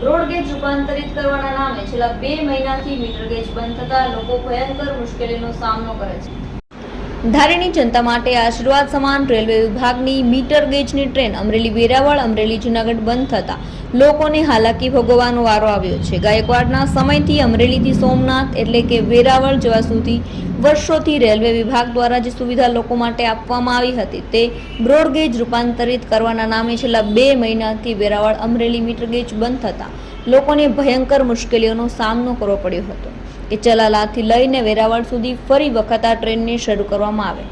Broad gauge રૂપાંતરિત કરવાના નામે છેલ્લા બે મહિનાથી મીટર ગેજ બંધ થતા લોકો ભયંકર મુશ્કેલીનો સામનો કરે છે. ધારીની જનતા માટે આશીર્વાદ સમાન રેલવે વિભાગની મીટર ગેજની ટ્રેન અમરેલી વેરાવળ, અમરેલી જુનાગઢ બંધ થતા લોકોને હાલાકી ભોગવવાનો વારો આવ્યો છે. ગાયકવાડના સમયથી અમરેલીથી સોમનાથ એટલે કે વેરાવળ જવા સુધી વર્ષોથી રેલવે વિભાગ દ્વારા જે સુવિધા લોકો માટે આપવામાં આવી હતી તે બ્રોડગેજ રૂપાંતરિત કરવાના નામે છેલ્લા બે મહિનાથી વેરાવળ અમરેલી મીટર ગેજ બંધ થતાં લોકોને ભયંકર મુશ્કેલીઓનો સામનો કરવો પડ્યો હતો. કે ચલાલાથી લઈને વેરાવળ સુધી ફરી વખત આ ટ્રેનને શરૂ કરવામાં આવે.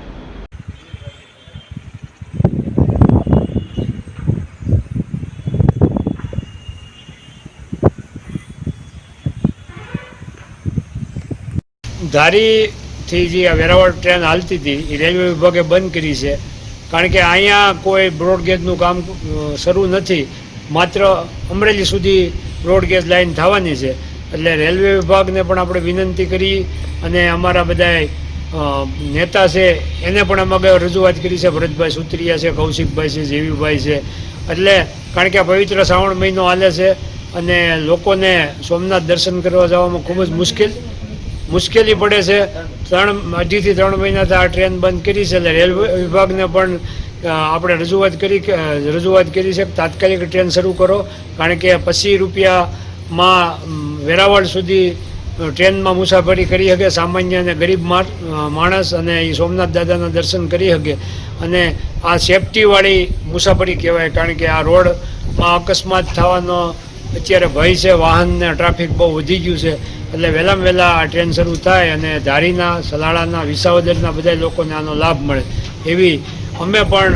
ધારીથી જે આ વેરાવળ ટ્રેન હાલતી હતી, એ રેલવે વિભાગે બંધ કરી છે. કારણ કે અહીંયા કોઈ બ્રોડગેજનું કામ શરૂ નથી. માત્ર અમરેલી સુધી બ્રોડગેજ લાઈન થવાની છે. એટલે રેલવે વિભાગને પણ આપણે વિનંતી કરી અને અમારા બધા નેતા છે, એને પણ અમે આગળ રજૂઆત કરી છે. ભરતભાઈ સુત્રિયા છે, કૌશિકભાઈ છે, જેવીભાઈ છે. એટલે કારણ કે આ પવિત્ર શ્રાવણ મહિનો હાલે છે અને લોકોને સોમનાથ દર્શન કરવા જવામાં ખૂબ જ મુશ્કેલ, મુશ્કેલી પડે છે. ત્રણ, અઢીથી ત્રણ મહિનાથી આ ટ્રેન બંધ કરી છે એટલે રેલવે વિભાગને પણ આપણે રજૂઆત કરી રજૂઆત કરી છે તાત્કાલિક ટ્રેન શરૂ કરો. કારણ કે પચીસ રૂપિયામાં વેરાવળ સુધી ટ્રેનમાં મુસાફરી કરી શકે સામાન્ય અને ગરીબ માણસ અને એ સોમનાથ દાદાના દર્શન કરી શકે અને આ સેફટીવાળી મુસાફરી કહેવાય, કારણ કે આ રોડમાં અકસ્માત થવાનો અત્યારે ભય છે, વાહનને ટ્રાફિક બહુ વધી ગયું છે. એટલે વહેલામાં વહેલા આ ટ્રેન શરૂ થાય અને ધારીના, સલાળાના, વિસાવદરના બધા લોકોને આનો લાભ મળે. એવી અમે પણ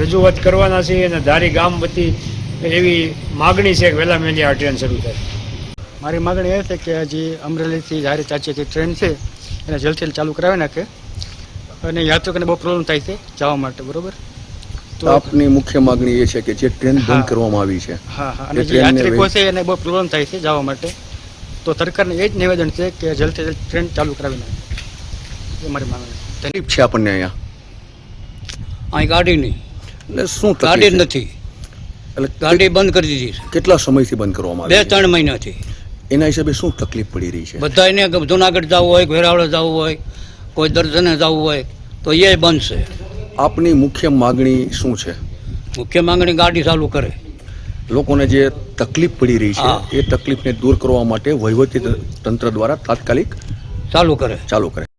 રજૂઆત કરવાના છીએ અને ધારી ગામ વતી એવી માગણી છે કે વહેલા વહેલી આ ટ્રેન શરૂ થાય. મારી માગણી એ છે કે હજી અમરેલીથી જ્યારે ચાચી જે ટ્રેન છે એને જલ્દથી ચાલુ કરાવી નાખે. અને યાત્રિકોને બહુ પ્રોબ્લેમ થાય છે જવા માટે બરોબર? તો આપની મુખ્ય માગણી એ છે કે જે ટ્રેન. બંધ કરવામાં આવી છે હા હા. અને જે યાત્રિકો છે એને બહુ પ્રોબ્લેમ થાય છે જવા માટે. તો સરકારને એ જ નિવેદન છે કે જલ્દથી જલ્દ ટ્રેન ચાલુ કરાવી નાખે. એ મારી માંગણી છે. તકલીફ છે આપણને અહીંયા? અહીં ગાડી નહીં. એટલે શું ગાડી જ નથી. એટલે ગાડી બંધ કરી દીધી કેટલા સમયથી બંધ કરવામાં આવી બે ત્રણ મહિનાથી. એના હિસાબે શું તકલીફ પડી રહી છે? બધાને જુનાગઢ જવું હોય વેરાવળ જવું હોય કોઈ દર્શને જવું હોય તો એ બંધ છે આપની મુખ્ય માગણી શું છે? મુખ્ય માંગણી ગાડી ચાલુ કરે. લોકોને જે તકલીફ પડી રહી છે એ તકલીફને દૂર કરવા માટે વહીવટી તંત્ર દ્વારા તાત્કાલિક ચાલુ કરે. ચાલુ કરે.